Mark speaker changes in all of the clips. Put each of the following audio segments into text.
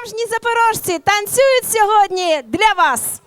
Speaker 1: Справжні запорожці танцюють сьогодні для вас.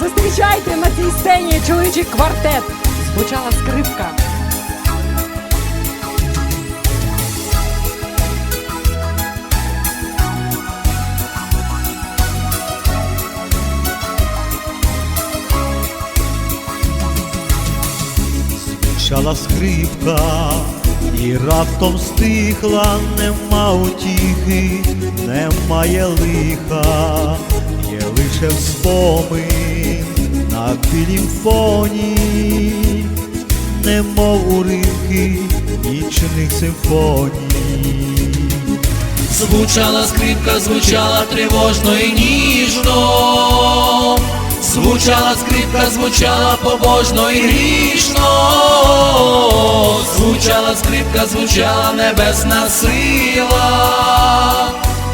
Speaker 2: Зустрічайте на цій сцені чоловічий квартет. Звучала скрипка.
Speaker 3: Звучала скрипка, і раптом стихла, нема утіхи, немає лиха, є лише спомин на білім фоні, немов уривки нічних симфоній.
Speaker 4: Звучала скрипка, звучала тривожно і ніжно. Звучала скрипка, звучала побожно і грішно. Звучала скрипка, звучала небесна сила.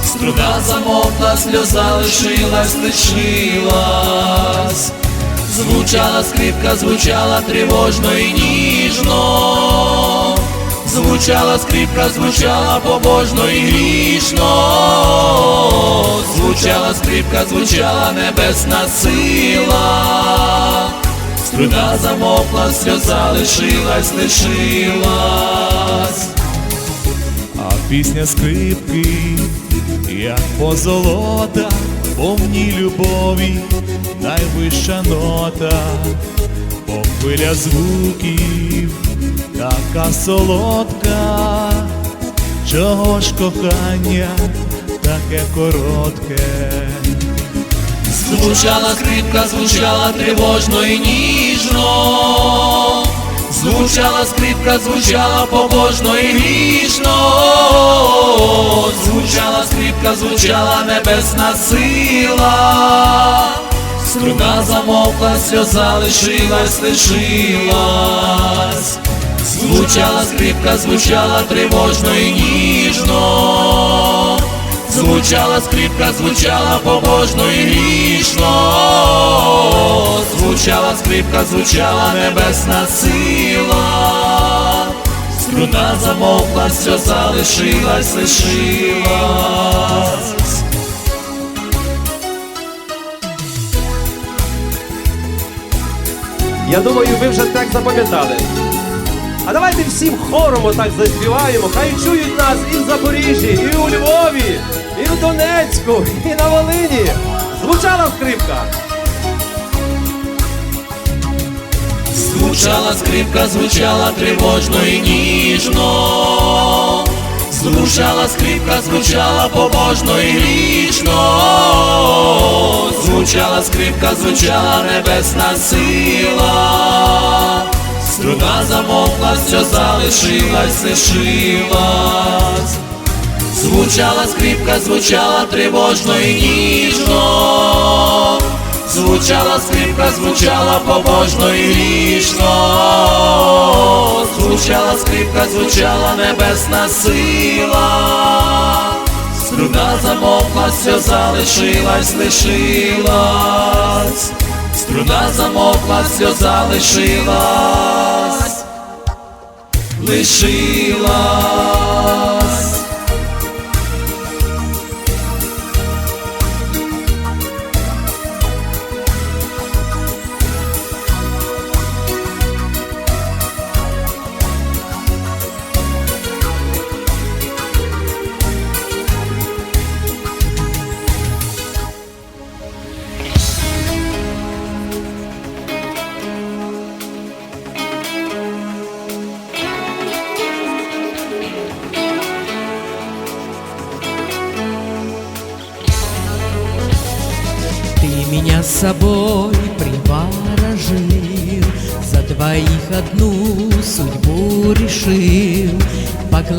Speaker 4: Струна замовкла, сльоза лишилась, лишилась. Звучала скрипка, звучала тривожно і ніжно. Звучала скрипка, звучала побожно і грішно. Звучала скрипка, звучала небесна сила. Струна замовкла, сльоза лишилась, лишилась.
Speaker 3: Пісня скрипки, як позолота, повній любові, найвища нота, бо хвиля звуків, така солодка, чого ж кохання таке коротке.
Speaker 4: Звучала скрипка, звучала тривожно і ніжно. Звучала скрипка, звучала побожно і грішно. Звучала скрипка, звучала небесна сила. Струна замовкла, сльоза лишилась, лишилась. Звучала скрипка, звучала тривожно і ніжно. Звучала скрипка, звучала побожно і грішно. Звучала скрипка, звучала небесна сила. Струна замовкла, сльоза лишилась, лишилась.
Speaker 5: Я думаю, ви вже так запам'ятали. А давайте всім хором отак заспіваємо. Хай чують нас і в Запоріжжі, і у Львові, і в Донецьку, і на Волині. Звучала скрипка.
Speaker 4: Звучала скрипка, звучала тривожно і ніжно. Звучала скрипка, звучала побожно і грішно. Звучала скрипка, звучала небесна сила. Струна замовкла, що залишилась, лишилась. Звучала скрипка, звучала тривожно і ніжно. Звучала скрипка, звучала побожно і грішно. Звучала скрипка, звучала небесна сила. Струна замовкла, що залишилась, лишилась. Струна замокла, сльоза лишилась,
Speaker 6: лишилась.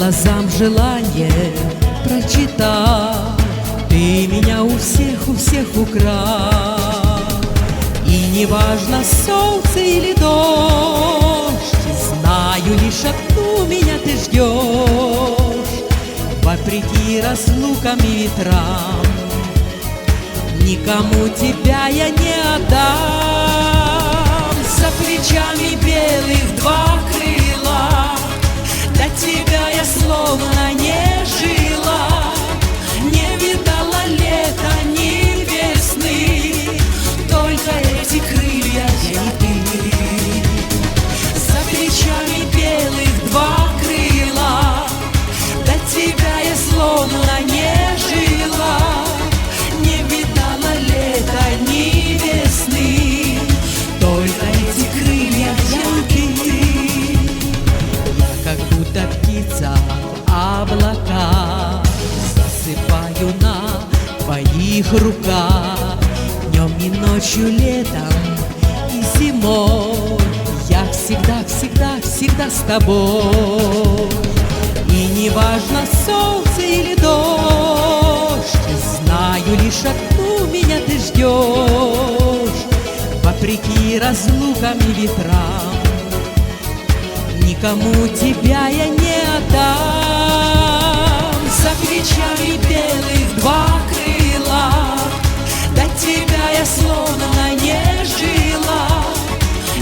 Speaker 6: Глазам желание прочитал, Ты меня у всех, у всех украл. И неважно, солнце или дождь, Знаю лишь одну меня ты ждешь, Вопреки разлукам и ветрам, Никому тебя я не отдам. За плечами белых два крыла До тебя я словно не жила руках. Днем и ночью, летом и зимой. Я всегда, всегда, всегда с тобой. И не важно, солнце или дождь Знаю лишь одну меня ты ждешь Вопреки разлукам и ветрам Никому тебя я не отдам. За плечами До тебя я словно не жила.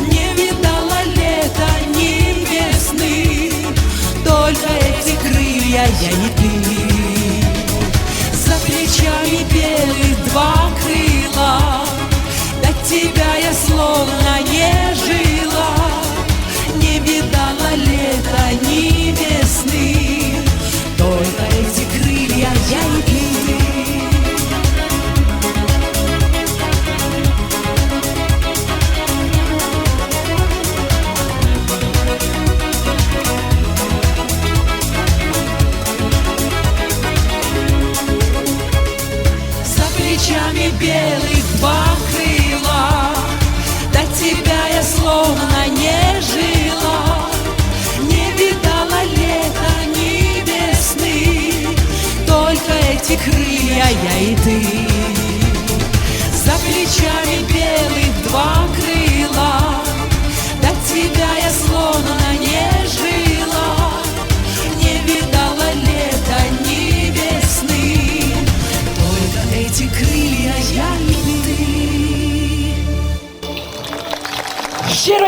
Speaker 6: Не видала лета ни весны Только эти крылья я и ты. За плечами белых два крыла До тебя я словно не жила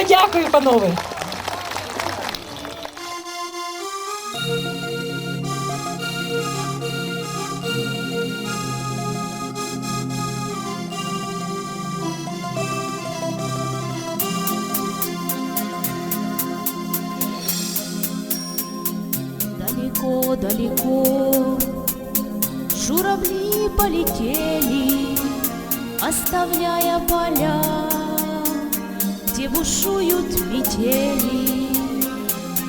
Speaker 1: дякую, панове.
Speaker 7: Где бушуют метели.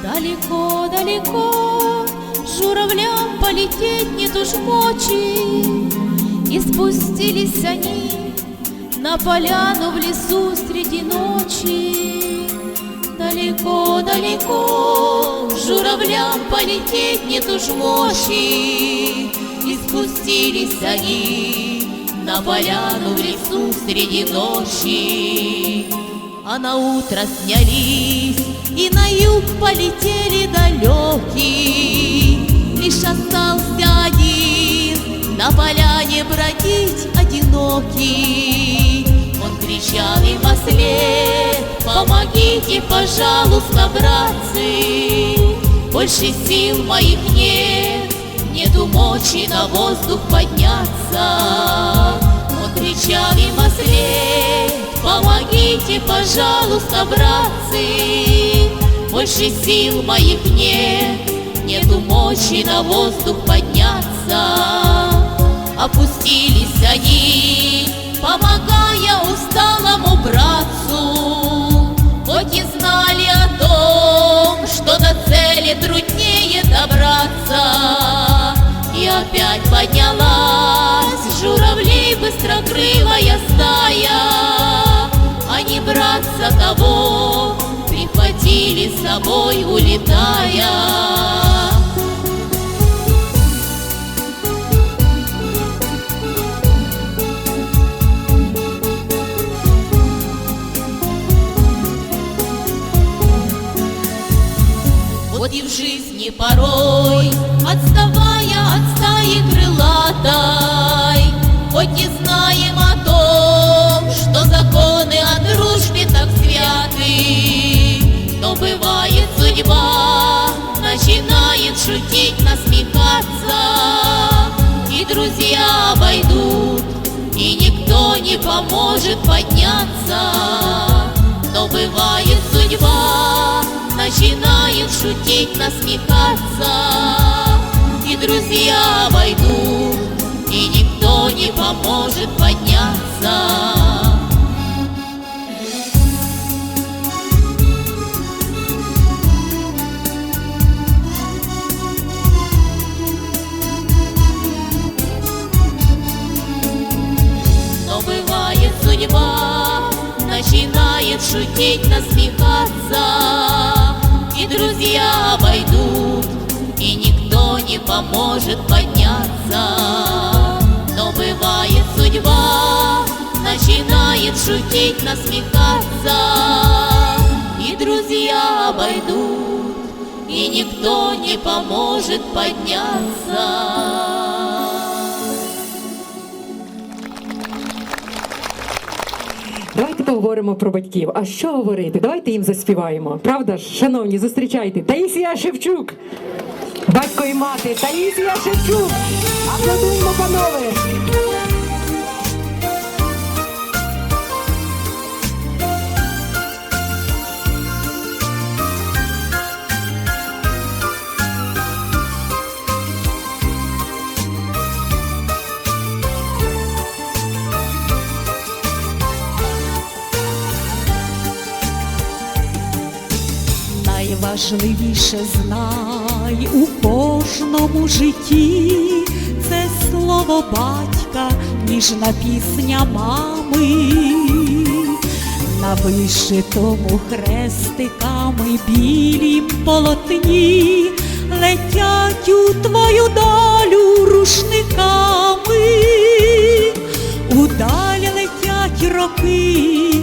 Speaker 7: Далеко-далеко Журавлям полететь нет уж мочи, И спустились они На поляну в лесу среди ночи. Далеко-далеко журавлям полететь нет уж мочи И спустились они на поляну в лесу среди ночи А на утро снялись и на юг полетели далекие Лишь остался один на поляне бродить одинокий. Он кричал им во след Помогите, пожалуйста, братцы Больше сил моих нет Нету мочи на воздух подняться Он кричал им во след Помогите, пожалуйста, братцы. Больше сил моих нет Нету мочи на воздух подняться. Опустились они, помогая усталому братцу, Хоть и знали о том, что до цели труднее добраться. И опять поднялась журавлей быстрокрылая стая, братца того прихватили с собой, улетая. Вот и в жизни порой, отставая от стаи крылатой, Хоть и знаем шутить, насмехаться, И друзья обойдут, и никто не поможет подняться. Но бывает судьба, начинает шутить, насмехаться, И друзья обойдут, и никто не поможет подняться. Знает шутить, насмехаться. И друзья обойдут, и никто не поможет подняться. Но бывает судьба, начинает шутить, насмехаться. И друзья обойдут, и никто не поможет подняться
Speaker 6: Давайте говоримо про батьків. А що говорити? Давайте їм заспіваємо. Правда ж, шановні, зустрічайте. Таїсія Шевчук. Батько і мати. Таїсія Шевчук. Аплодуємо, панове.
Speaker 8: Найважливіше знай. У кожному житті це слово батька, ніжна пісня мами, на вишитому хрестиками білім полотні летять у твою долю рушниками, удалі летять роки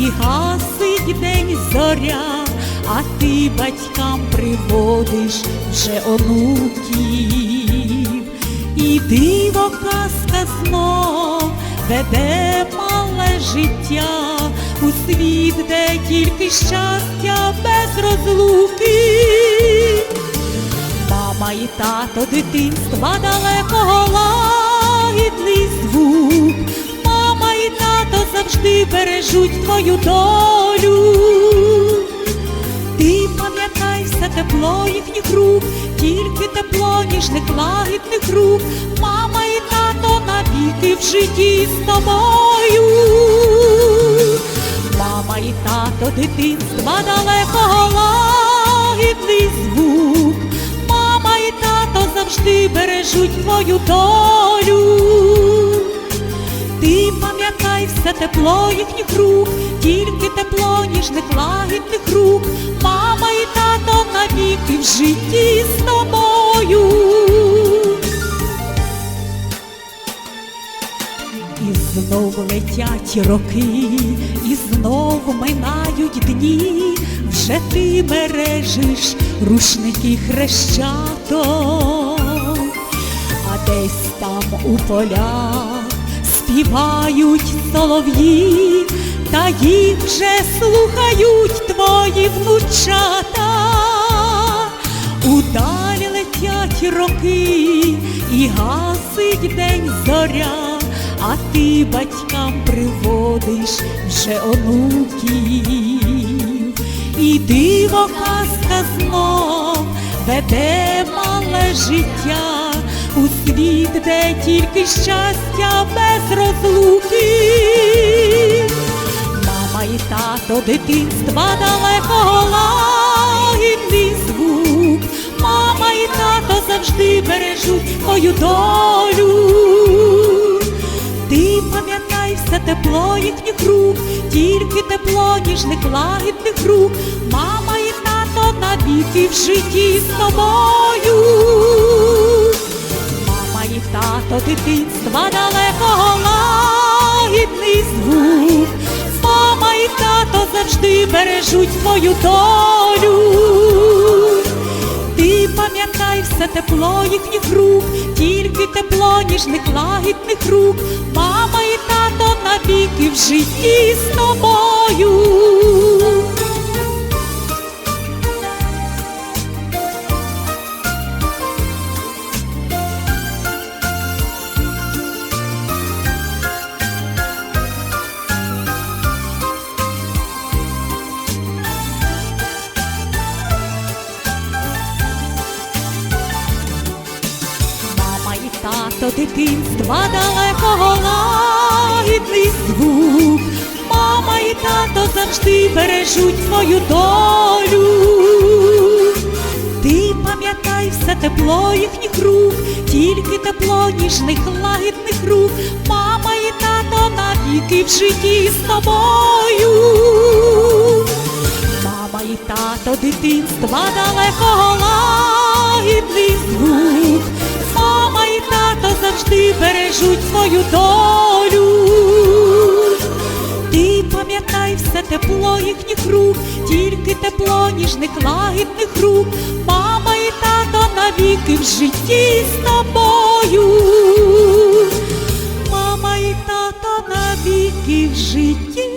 Speaker 8: і гасить день зоря а ти батькам приводиш вже онуків, і диво казка знов веде мале життя у світ, де тільки щастя без розлуки. Мама і тато дитинства далекого лагідний звук. Мама і тато завжди бережуть твою долю. Тепло їхніх рук, тільки тепло ніжних лагідних рук, мама і тато навіки в житті з тобою. Мама і тато дитинства далекого лагідний звук, мама і тато завжди бережуть твою долю. Ти пам'ятай все тепло їхніх рук, тільки тепло ніжних лагідних рук, навіки в житті з тобою. І знов летять роки, і знов минають дні, вже ти мережиш рушники хрещаток, а десь там у полях співають солов'ї, та їх вже слухають твої внучата. Удалі летять роки і гасить день зоря, а ти батькам приводиш вже онуків. І диво казка знов веде мале життя у світ, де тільки щастя без розлуки. Мама і тато дитинства далекого лагідний звук. Мама і тато завжди бережуть твою долю. Ти пам'ятай все тепло їхніх рук, тільки тепло ніжних лагідних рук. Мама і тато навіки в житті з тобою. Мама і тато дитинства далекого лагідний звук. Мама і тато завжди бережуть твою долю. Ти пам'ятай все тепло їхніх рук, тільки тепло ніжних лагідних рук. Мама і тато навіки в житті з тобою. Дитинства далекого лагідний звук. Мама і тато завжди бережуть твою долю. Ти пам'ятай все тепло їхніх рук, тільки тепло ніжних лагідних рук. Мама і тато навіки в житті з тобою. Мама і тато дитинства далекого лагідний звук завжди бережуть свою долю. Ти пам'ятай все тепло їхніх рук, тільки тепло ніжних лагідних рук. Мама і тато навіки в житті з тобою. Мама і тато навіки в житті.